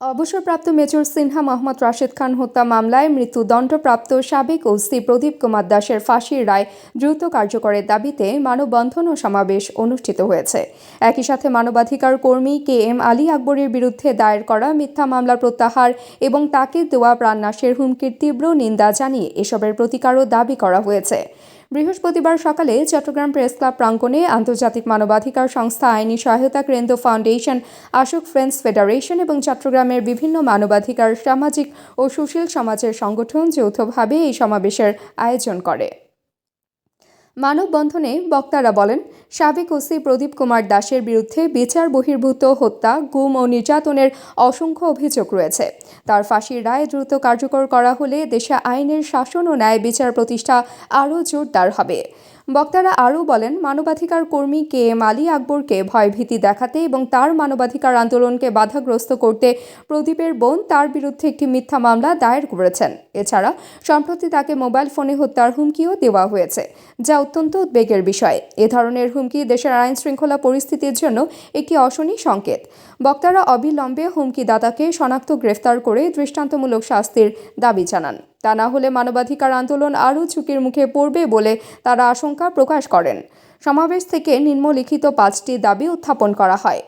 অবসরপ্রাপ্ত মেজর সিনহা মোহাম্মদ রাশেদ খান হত্যা মামলায় মৃত্যুদণ্ডপ্রাপ্ত সাবেক ওসি প্রদীপ কুমার দাসের ফাঁসির রায় দ্রুত কার্যকরের দাবিতে মানববন্ধন ও সমাবেশ অনুষ্ঠিত হয়েছে। একই সাথে মানবাধিকার কর্মী কে এম আলী আকবরের বিরুদ্ধে দায়ের করা মিথ্যা মামলা প্রত্যাহার এবং তাকে দেওয়া প্রাণনাশের হুমকির তীব্র নিন্দা জানিয়ে এসবের প্রতিকারও দাবি করা হয়েছে। বৃহস্পতিবার সকালে চট্টগ্রাম প্রেস ক্লাব প্রাঙ্গণে আন্তর্জাতিক মানবাধিকার সংস্থা আইনি সহায়তা কেন্দ্র ফাউন্ডেশন আশুক ফ্রেন্ডস ফেডারেশন এবং চট্টগ্রামের বিভিন্ন মানবাধিকার, সামাজিক ও সুশীল সমাজের সংগঠন যৌথভাবে এই সমাবেশের আয়োজন করে। মানববন্ধনে বক্তারা বলেন, সাবেক ওসি প্রদীপ কুমার দাসের বিরুদ্ধে বিচার বহির্ভূত হত্যা, গুম ও নির্যাতনের অসংখ্য অভিযোগ রয়েছে। তার ফাঁসির রায় দ্রুত কার্যকর করা হলে দেশে আইনের শাসন ও ন্যায় বিচার প্রতিষ্ঠা আরও জোরদার হবে। বক্তারা আরও বলেন, মানবাধিকার কর্মী কে এম আলী আকবরকে ভয়ভীতি দেখাতে এবং তার মানবাধিকার আন্দোলনকে বাধাগ্রস্ত করতে প্রদীপের বোন তার বিরুদ্ধে একটি মিথ্যা মামলা দায়ের করেছেন। এছাড়া, সম্প্রতি তাকে মোবাইল ফোনে হত্যার হুমকিও দেওয়া হয়েছে, যা অত্যন্ত উদ্বেগের বিষয়। এ ধরনের হুমকি দেশের আইন শৃঙ্খলা পরিস্থিতির জন্য একটি অশনি সংকেত। বক্তারা অবিলম্বে হুমকিদাতাকে শনাক্ত গ্রেফতার করে দৃষ্টান্তমূলক শাস্তির দাবি জানান। তা না হলে মানবাধিকার আন্দোলন আরও ঝুঁকির মুখে পড়বে বলে তারা আশঙ্কা প্রকাশ করেন। সমাবেশ থেকে নিম্নলিখিত পাঁচটি দাবি উত্থাপন করা হয়।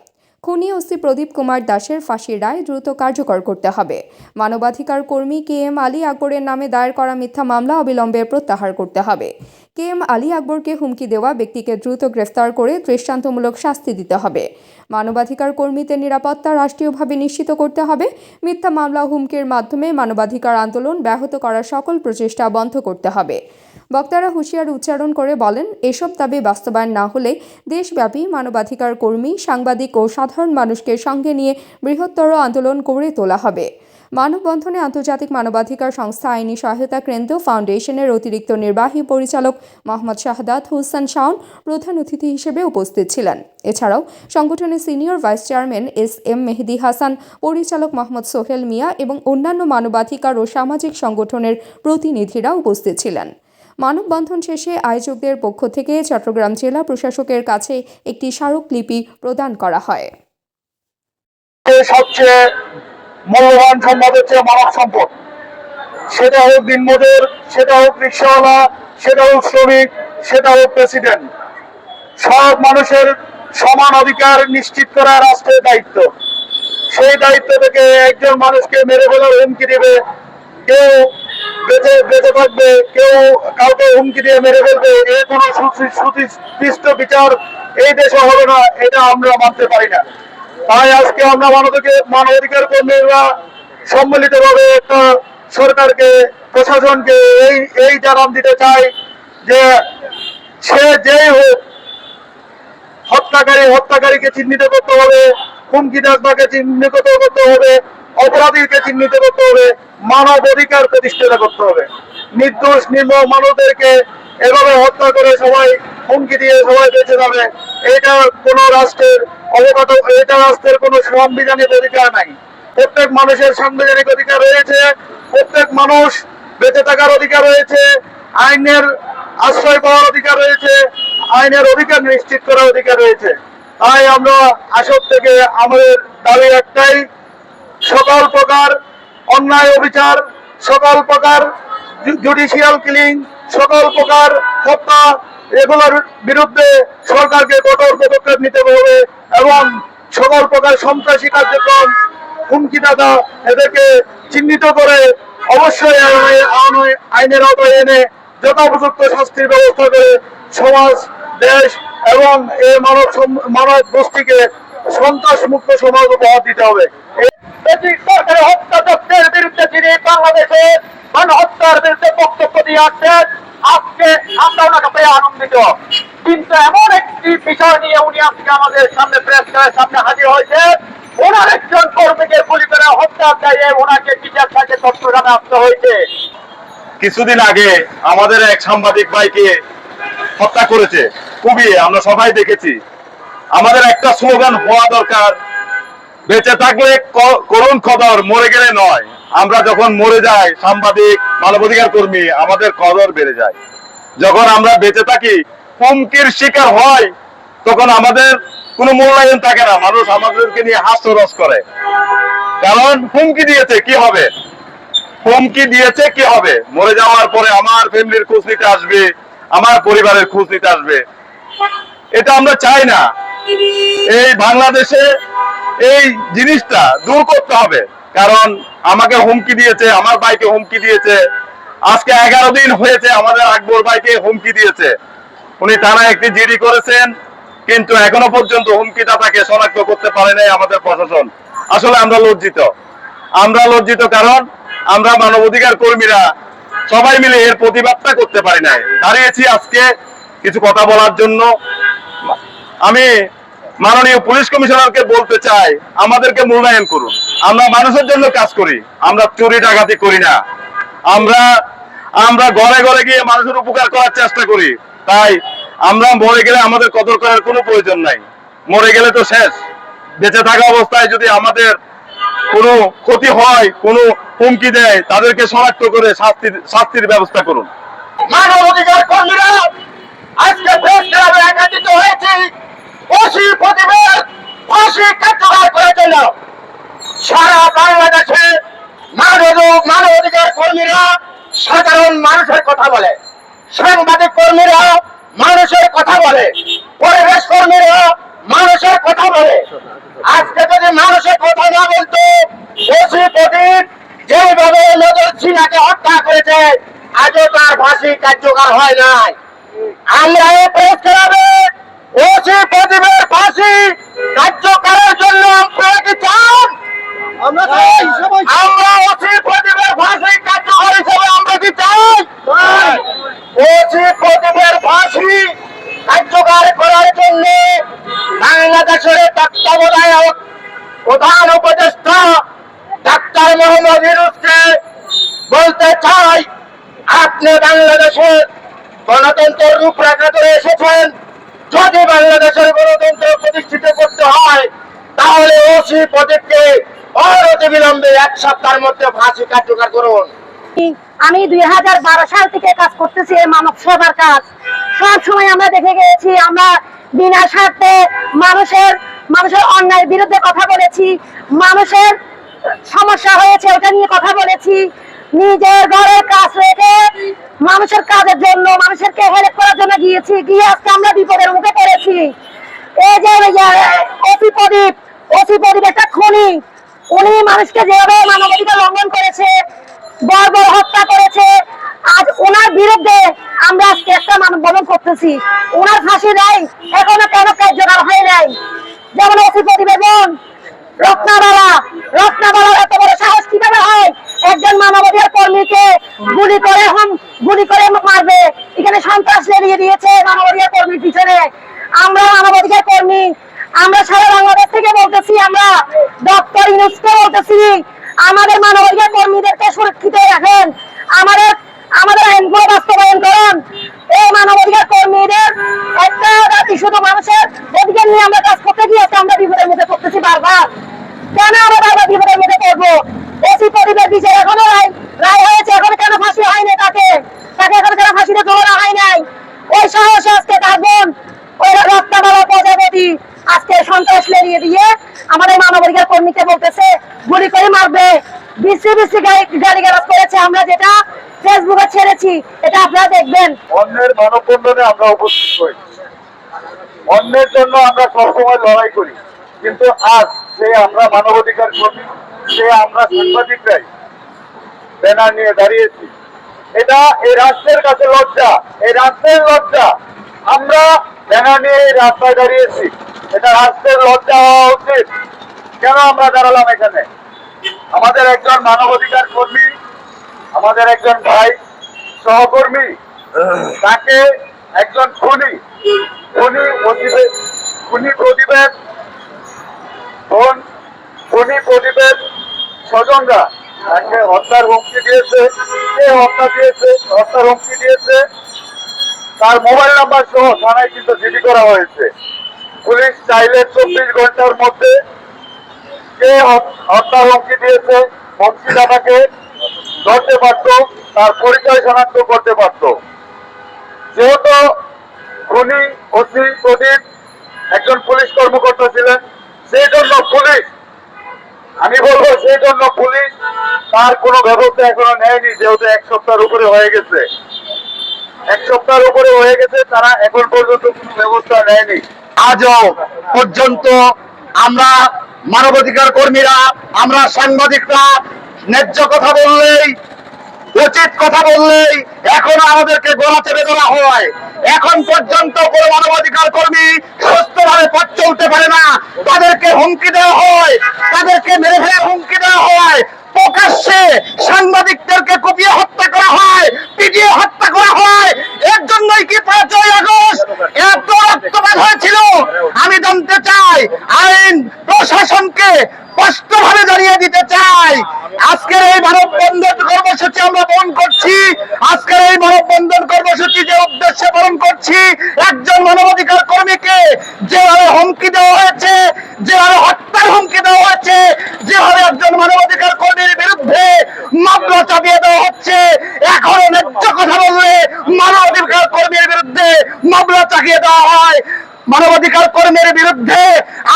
খুনি ওসি প্রদীপ কুমার দাসের ফাঁসির রায় দ্রুত কার্যকর করতে হবে। মানবাধিকার কর্মী কে এম আলী আকবরের নামে দায়ের করা মিথ্যা মামলা অবিলম্বে প্রত্যাহার করতে হবে। কে এম আলী আকবরকে হুমকি দেওয়া ব্যক্তিকে দ্রুত গ্রেফতার করে দৃষ্টান্তমূলক শাস্তি দিতে হবে। মানবাধিকার কর্মীদের নিরাপত্তা রাষ্ট্রীয়ভাবে নিশ্চিত করতে হবে। মিথ্যা মামলা হুমকির মাধ্যমে মানবাধিকার আন্দোলন ব্যাহত করার সকল প্রচেষ্টা বন্ধ করতে হবে। বক্তারা হুঁশিয়ার উচ্চারণ করে বলেন, এসব দাবি বাস্তবায়ন না হলে দেশব্যাপী মানবাধিকার কর্মী, সাংবাদিক ও সাধারণ মানুষকে সঙ্গে নিয়ে বৃহত্তর আন্দোলন গড়ে তোলা হবে। মানববন্ধনে আন্তর্জাতিক মানবাধিকার সংস্থা আইনি সহায়তা কেন্দ্র ফাউন্ডেশনের অতিরিক্ত নির্বাহী পরিচালক মোহাম্মদ শাহাদাত হুসান শাওন প্রধান অতিথি হিসেবে উপস্থিত ছিলেন। এছাড়াও সংগঠনের senior vice chairman S M Mehedi Hasan, পরিচালক মোহাম্মদ সোহেল মিয়া এবং অন্যান্য মানবাধিকার ও সামাজিক সংগঠনের প্রতিনিধিরা উপস্থিত ছিলেন। মানববন্ধন শেষে আয়োজকদের পক্ষ থেকে চট্টগ্রাম জেলা প্রশাসকের কাছে একটি স্মারকলিপি প্রদান করা হয়। সবচেয়ে মূল্যবান সম্পদ হচ্ছে মানব সম্পদ। সেটা হোক দিনমজুর, সেটা হোক রিক্সাওয়ালা, সেটা হোক শ্রমিক, সেটা হোক প্রেসিডেন্ট। সব মানুষের সমান অধিকার নিশ্চিত করা রাষ্ট্রের দায়িত্ব। সেই দায়িত্ব থেকে একজন মানুষকে মেরে ফেলার হুমকি দেবে। কেউ বেঁচে বেঁচে থাকবে, কেউ কাউকে হুমকি দিয়ে মেরে ফেলবে। এ কোনো সুনির্দিষ্ট বিচার এই দেশে হবে না, এটা আমরা মানতে পারি না। তাই আজকে আমরা মানবাধিকার মানবাধিকার কর্মীরা সম্মিলিত ভাবে একটা সরকারকে, প্রশাসনকে এই এই জানান দিতে চাই যে সে যেই হোক, হত্যাকারী হত্যাকারীকে চিহ্নিত করতে হবে, হুমকি দাসবাকে চিহ্নিত করতে হবে, অপরাধীকে চিহ্নিত করতে হবে মানব অধিকার প্রতিষ্ঠা করতে হবে। নির্দোষ, নির্মম মানুষদেরকে এভাবে হত্যা করে সবাই হুমকি দিয়ে সবাই বেঁচে যাবে। এটা কোন রাষ্ট্রের অবগত, এটা রাষ্ট্রের কোন সাংবিধানিক অধিকার নাই। প্রত্যেক মানুষের সাংবিধানিক অধিকার রয়েছে, প্রত্যেক মানুষ বেঁচে থাকার অধিকার রয়েছে, আইনের আশ্রয় পাওয়ার অধিকার রয়েছে, আইনের অধিকার নিশ্চিত করার অধিকার রয়েছে। তাই আমরা আসক থেকে আমাদের দাবি একটাই, সকল প্রকার অন্যায় অবিচার, সকল প্রকার জুডিশিয়াল কিলিং, সকল প্রকার হত্যা এগুলোর বিরুদ্ধে সরকারকে কঠোর পদক্ষেপ নিতে হবে এবং সকল প্রকার সন্ত্রাসী কার্যক্রম হুমকিদাতা এদেরকে চিহ্নিত করে অবশ্যই আইনে- আইনে- আইনের আওতায় এনে যথোপযুক্ত শাস্তির ব্যবস্থা করে সমাজ, দেশ এবং এই মানব মানব গোষ্ঠীকে সন্ত্রাস মুক্ত সমাজ উপহার দিতে হবে। বিরুদ্ধে বাংলাদেশে বিরুদ্ধে বক্তব্য দিয়ে আসছেন, আজকে আমরা ওনাকে পেয়ে আনন্দিত। কিন্তু এমন একটি বিষয় নিয়ে উনি আজকে আমাদের সামনে প্রেস সামনে হাজির হয়েছে ওনার একজন কর্মীকে গুলি করে হত্যা চাইয়ে ওনাকে বিচার থাকে চট্টগ্রামে আসতে হয়েছে। কিছুদিন আগে আমাদের এক সাংবাদিক ভাইকে হত্যা করেছে খুবই আমরা সবাই দেখেছি। আমাদের একটা স্লোগান হওয়া দরকার। বেঁচে থাকলে ক- করুণ কদর মরে গেলে নয়। আমরা যখন মরে যাই, সাংবাদিক, মানবাধিকার কর্মী, আমাদের কদর বেড়ে যায়। যখন আমরা বেঁচে থাকি, হুমকির শিকার হয়, তখন আমাদের কোনো মূল্যায়ন থাকে না। মানুষ আমাদেরকে নিয়ে হাস্যরস করে। কারণ হুমকি দিয়েছে, কি হবে? হুমকি দিয়েছে, কি হবে? মরে যাওয়ার পরে আমার ফ্যামিলির খোঁজ নিতে আসবে, আমার পরিবারের খোঁজ নিতে আসবে। এটা আমরা চাই না। এই বাংলাদেশে এই জিনিসটা দূর করতে হবে। কারণ আমাকে হুমকি দিয়েছে, আমার ভাইকে হুমকি দিয়েছে। আজকে এগারো দিন হয়েছে আমাদের আকবর ভাইকে হুমকি দিয়েছে। উনি থানায় একটি জিডি করেছেন, কিন্তু এখনও পর্যন্ত হুমকিটা তাকে শনাক্ত করতে পারে নাই আমাদের প্রশাসন। আসলে আমরা লজ্জিত। আমরা লজ্জিত কারণ আমরা মানবাধিকার কর্মীরা সবাই মিলে এর প্রতিবাদটা করতে পারি নাই। দাঁড়িয়েছি আজকে কিছু কথা বলার জন্য। আমি মাননীয় পুলিশ কমিশনারকে বলতে চাই, আমাদেরকে মূল্যায়ন করুন। আমরা মানুষের জন্য কাজ করি, আমরা চুরি ডাকাতি করি না। আমরা আমরা ঘরে ঘরে গিয়ে মানুষের উপকার করার চেষ্টা করি। তাই আমরা মরে গেলে আমাদের কদর করার কোনো প্রয়োজন নাই। মরে গেলে তো শেষ। বেঁচে থাকা অবস্থায় যদি আমাদের কোনো ক্ষতি হয়, কোনো হুমকি দেয়, তাদেরকে শনাক্ত করে শাস্তির শাস্তির ব্যবস্থা করুন। মানব অধিকার কর্মীরা আজকে প্রেস ক্লাবে একাত্রিত হয়েছে। ওসি প্রতিবেদ ফাঁসি কার্যকর করার জন্য। সারা বাংলাদেশে মানব মানব অধিকার কর্মীরা সাধারণ মানুষের কথা বলে। সাংবাদিক কর্মীরা মানুষের কথা বলে। পরিবেশ কর্মীরা মানুষের কথা বলে। আজকে যদি মানুষের কথা না বলতো, ওসি প্রদীপ যেভাবে নজর সিনাকে হত্যা করেছে, আজও তার ফাঁসি কার্যকর হয় নাই। আমরা প্রেস ক্লাবে ওসি প্রদীপের ফাঁসি কার্যকরের জন্য আপনারা কি চান? আমরা আমরা ওসি প্রদীপের ফাঁসি কার্যকর হিসেবে আমরা কি চাই ওসি প্রদীপের ফাঁসি কার্যকর করার জন্য বাংলাদেশের তত্ত্বাবধায়ক প্রধান উপদেষ্টা ডাক্তার মোহাম্মদ ইউনুসকে বলতে চাই আপনি বাংলাদেশের গণতন্ত্রের রূপরেখা ধরে এসেছেন। যদি বাংলাদেশের গণতন্ত্র প্রতিষ্ঠিত করতে হয়, তাহলে ওসি প্রদীপকে অনতি বিলম্বে এক সপ্তাহের মধ্যে ফাঁসি কার্যকর করুন। আমি দুই হাজার বারো সাল থেকে কাজ করতেছি মানব সেবার কাজ। সব সময় আমরা দেখে গেছি, আমরা বিনা স্বার্থে মানুষের মানুষের অন্যায়ের বিরুদ্ধে কথা বলেছি, মানুষের সমস্যা হয়েছে ওটা নিয়ে কথা বলেছি। নিজের ঘরের কাজ রেখে মানুষের কাজের জন্য, মানুষেরকে হেল্প করার জন্য গিয়েছি। গিয়ে আজকে আমরা বিপদের মুখে পড়েছি। এই যে অতি প্রদীপ অতি প্রদীপ একটা খনি। উনি মানুষকে যেভাবে মানবাধিকার লঙ্ঘন করেছে বর্বর হত্যা করেছে, আজ ওনার বিরুদ্ধে আমরা আজকে একটা মানববন্ধন করতেছি। ওনার ফাঁসি নাই, এখনও কেন কার্যকর হয় নাই। যেমন ওসি প্রতিবেদন রত্নাবালা, রত্নাবালার এত বড় সাহস কীভাবে হয়? একজন মানবাধিকার কর্মীকে গুলি করে গুলি করে মারবে। এখানে সন্ত্রাস লেলিয়ে দিয়েছে মানবাধিকার কর্মীর পিছনে। আমরা মানবাধিকার কর্মী, আমরা সারা বাংলাদেশ থেকে বলতেছি, আমরা ডক্টর ইউনুসকে বলতেছি, আমাদের মানবাধিকার কর্মীদেরকে সুরক্ষিত রাখেন। আমাদের আমাদের আইনগুলো বাস্তবায়ন করেন। এই মানবাধিকার কর্মীদের একটা জাতি শুধু মানুষের অধিকার নিয়ে আমরা কাজ করতে গিয়ে আমরা বিপদের মধ্যে পড়তেছি বারবার। কেন আমরা বারবার বিপদের মধ্যে পড়ব? ওসি পরিবার বিচার এখনও রায় রায় হয়েছে, এখনও কেন ফাঁসি হয়নি তাকে? তাকে এখনও কেন ফাঁসিতে তোলা হয় নাই? ওই সাহসে আজকে থাকবেন ওই রক্তাবালা প্রজাপতি আজকে সন্ত্রাস লেলিয়ে দিয়ে আমাদের মানবাধিকার কর্মীকে বলতেছে, গুলি করে মারবে। বিশ্রী বিশ্রী গাড়ি গাড়ি গালাজ করেছে আমরা যেটা ফেসবুকে ছেড়েছি, এটা আপনারা দেখবেন। অন্যের মানববন্ধনে আমরা উপস্থিত হই। অন্যের জন্য আমরা সবসময় লড়াই করি। কিন্তু আজ সে আমরা মানবাধিকার কর্মী সে আমরা সাংবাদিকরাই ব্যানার নিয়ে দাঁড়িয়েছি। এটা এই রাষ্ট্রের কাছে লজ্জা, এই রাষ্ট্রের লজ্জা। আমরা ব্যানার নিয়ে এই রাস্তায় দাঁড়িয়েছি। এটা রাষ্ট্রের লজ্জা হওয়া উচিত। কেন আমরা দাঁড়ালাম এখানে? আমাদের একজন মানবাধিকার কর্মী, আমাদের একজন ভাই সহকর্মী, তাকে একজন খুনি খুনি প্রতিবেদ খুনি প্রতিবেদ বোন খুনি প্রতিবেদ স্বজনরা। তাকে হত্যার হুমকি দিয়েছে। কে হত্যা দিয়েছে? হত্যার হুমকি দিয়েছে। তার মোবাইল নাম্বার সহ থানায় কিন্তু জিডি করা হয়েছে। পুলিশ চাইলে চব্বিশ ঘণ্টার মধ্যে কে হত্যার হুমকি দিয়েছে বংশীদাতাকে ধরতে পারত, তার পরিচয় শনাক্ত করতে পারত। যেহেতু খুনি ওসি প্রদীপ একজন পুলিশ কর্মকর্তা ছিলেন সেই জন্য পুলিশ, আমি বলব সেই জন্য পুলিশ তার কোনো ব্যবস্থা এখনও নেয়নি, যেহেতু এক সপ্তাহের উপরে হয়ে গেছে। এক সপ্তাহের উপরে হয়ে গেছে, তারা এখন পর্যন্ত কোনো ব্যবস্থা নেয়নি। আজও পর্যন্ত আমরা মানবাধিকার কর্মীরা, আমরা সাংবাদিকরা ন্যায্য কথা বললেই, উচিত কথা বললেই এখন আমাদেরকে গলা চেপে দেওয়া হয়। এখন পর্যন্ত কোনো মানবাধিকার কর্মী সুস্থভাবে পথ চলতে পারে না। তাদেরকে হুমকি দেওয়া হয়, তাদেরকে মেরে ফেলে হুমকি দেওয়া হয়। প্রকাশ্যে সাংবাদিকদেরকে কুপিয়ে হত্যা করা হয়, পিটিয়ে হত্যা করা হয়। এর জন্যই কি পাঁচই আগস্ট এত রক্তপাত হয়েছিল? আমি জানতে চাই, আইন প্রশাসনকে স্পষ্টভাবে জানিয়ে দিতে চাই। আজকের এই মানব বন্ধন কর্মসূচি আমরা পালন করছি, আজকের এই মানব বন্ধন কর্মসূচি যে উদ্দেশ্যে পালন করছি, একজন মানবাধিকার কর্মীকে যেভাবে হুমকি দেওয়া হয়েছে যেভাবে হত্যার হুমকি দেওয়া হয়েছে যেভাবে একজন মানবাধিকার কর্মীর বিরুদ্ধে মামলা চাপিয়ে দেওয়া হচ্ছে, এখনও ন্যায্য কথা বললে মানবাধিকার কর্মীর বিরুদ্ধে মামলা চাপিয়ে দেওয়া হয়। মানবাধিকার কর্মীর বিরুদ্ধে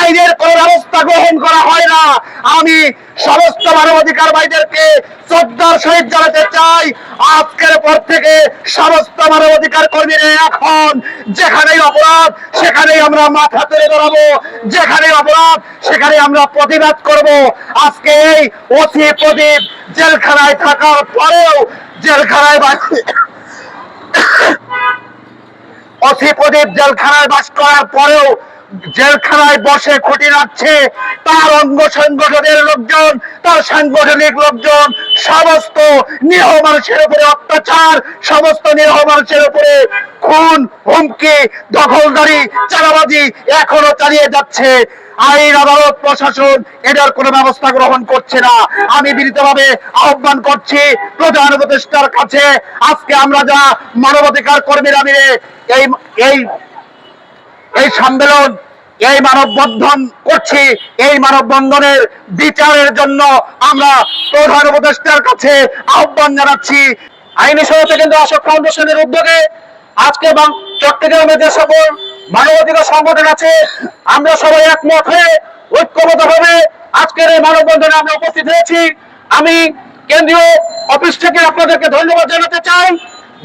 আইনের কোন ব্যবস্থা গ্রহণ করা হয় না। আমি সমস্ত মানবাধিকার ভাইদেরকে শ্রদ্ধার সহিত জানাতে চাই আজকের পর থেকে সমস্ত মানবাধিকার কর্মীরা এখন যেখানেই অপরাধ, সেখানেই আমরা মাথা তুলে দাঁড়াবো যেখানে অপরাধ সেখানে আমরা প্রতিবাদ করব। আজকে এই অতি প্রদীপ জেলখানায় থাকার পরেও জেলখানায় বাস- অথি প্রদীপ জেলখানায় বাস করার পরেও জেলখানায় বসে খুঁটি নাচ্ছে তার অঙ্গ সংগঠনের লোকজন, তার সাংগঠনিক লোকজন, সমস্ত নিরহ মানুষের উপরে অত্যাচার, সমস্ত নিরহ মানুষের উপরে খুন, হুমকি, দখলদারি চালাবাজি এখনও চালিয়ে যাচ্ছে। আইন আদালত, প্রশাসন এটার কোনো ব্যবস্থা গ্রহণ করছে না। আমি বিনীতভাবে আহ্বান করছি প্রধান উপদেষ্টার কাছে, আজকে আমরা যা মানবাধিকার কর্মীরা মিলে এই এই এই সম্মেলন, এই মানববন্ধন করছি। এই মানববন্ধনের বিচারের জন্য আমরা প্রধান উপদেষ্টার কাছে আহ্বান জানাচ্ছি। আইনি সহায়তা কেন্দ্র অশোক ফাউন্ডেশনের উদ্যোগে। আজকে এবং চট্টগ্রামে যে সকল মানবাধিকার সংগঠন আছে, আমরা সবাই একমত হয়ে ঐক্যবদ্ধ ভাবে আজকের এই মানববন্ধনে আমরা উপস্থিত হয়েছি। আমি কেন্দ্রীয় অফিস থেকে আপনাদেরকে ধন্যবাদ জানাতে চাই।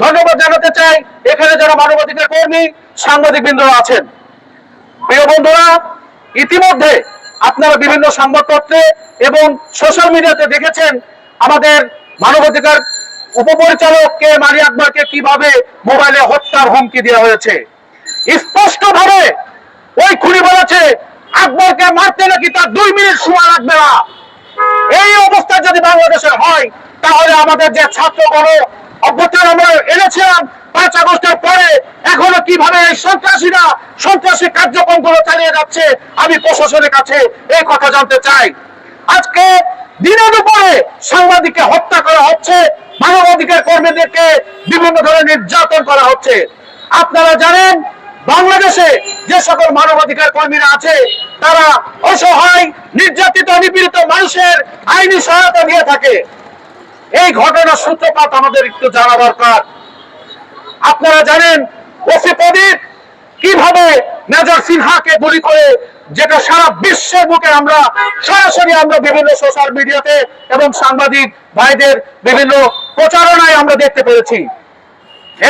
ধন্যবাদ জানাতে চাই এখানে যারা মানবাধিকার কর্মী সাংবাদিক বৃন্দ আছেন। প্রিয় বন্ধুরা, ইতিমধ্যে আপনারা বিভিন্ন সংবাদপত্রে এবং সোশ্যাল মিডিয়াতে দেখেছেন আমাদের মানবাধিকার উপপরিচালক কে মারি আকবরকে কীভাবে মোবাইলে হত্যার হুমকি দেওয়া হয়েছে। স্পষ্ট ভাবে ওই খুনি বলেছে, আকবরকে মারতে নাকি তার দুই মিনিট সময় লাগবে না। এই অবস্থা যদি বাংলাদেশে হয়, তাহলে আমাদের যে ছাত্র গণ অভ্যুত্থান আমরা এনেছিলাম। পাঁচ আগস্টের পরে এখনও কীভাবে সন্ত্রাসীরা সন্ত্রাসী কার্যক্রমগুলো চালিয়ে যাচ্ছে, আমি প্রশাসনের কাছে এই কথা জানতে চাই। আজকে সাংবাদিককে হত্যা করা হচ্ছে, মানবাধিকার কর্মীদেরকে বিভিন্ন ধরনের নির্যাতন করা হচ্ছে। আপনারা জানেন, বাংলাদেশে যে সকল মানবাধিকার কর্মীরা আছে, তারা অসহায়, নির্যাতিত, নিপীড়িত মানুষের আইনি সহায়তা দিয়ে থাকে। এই ঘটনার সূত্রপাত আমাদের একটু জানা দরকার। আপনারা জানেন, ওসি প্রদীপ কীভাবে মেজর সিনহাকে গুলি করে, যেটা সারা বিশ্বের বুকে আমরা, সরাসরি আমরা বিভিন্ন সোশ্যাল মিডিয়াতে এবং সাংবাদিক ভাইদের বিভিন্ন প্রচারণায় আমরা দেখতে পেরেছি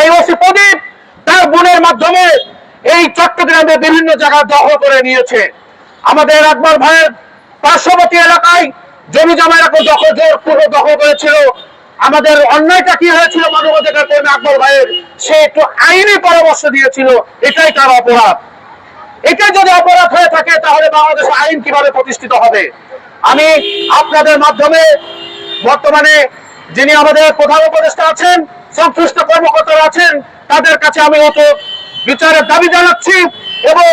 এই ওসি প্রদীপ তার বোনের মাধ্যমে এই চট্টগ্রামে বিভিন্ন জায়গা দখল করে নিয়েছে। আমাদের একবার ভাইয়ের পার্শ্ববর্তী এলাকায় জমি জমা এরকম দখল পুরো দখল করেছিল। আমাদের অন্যায়টা কি হয়েছিল, মানবাধিকার কর্মী আকবর ভাইয়ের? সে একটু আইনি পরামর্শ দিয়েছিল। এটাই তার অপরাধ। এটা যদি অপরাধ হয়ে থাকে, তাহলে বাংলাদেশে আইন কীভাবে প্রতিষ্ঠিত হবে? আমি আপনাদের মাধ্যমে বর্তমানে যিনি আমাদের প্রধান উপদেষ্টা আছেন, সংশ্লিষ্ট কর্মকর্তারা আছেন, তাদের কাছে আমি অত বিচারের দাবি জানাচ্ছি এবং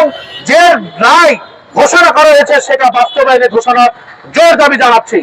যে রায় ঘোষণা করা হয়েছে সেটা বাস্তবায়নের ঘোষণার জোর দাবি জানাচ্ছি।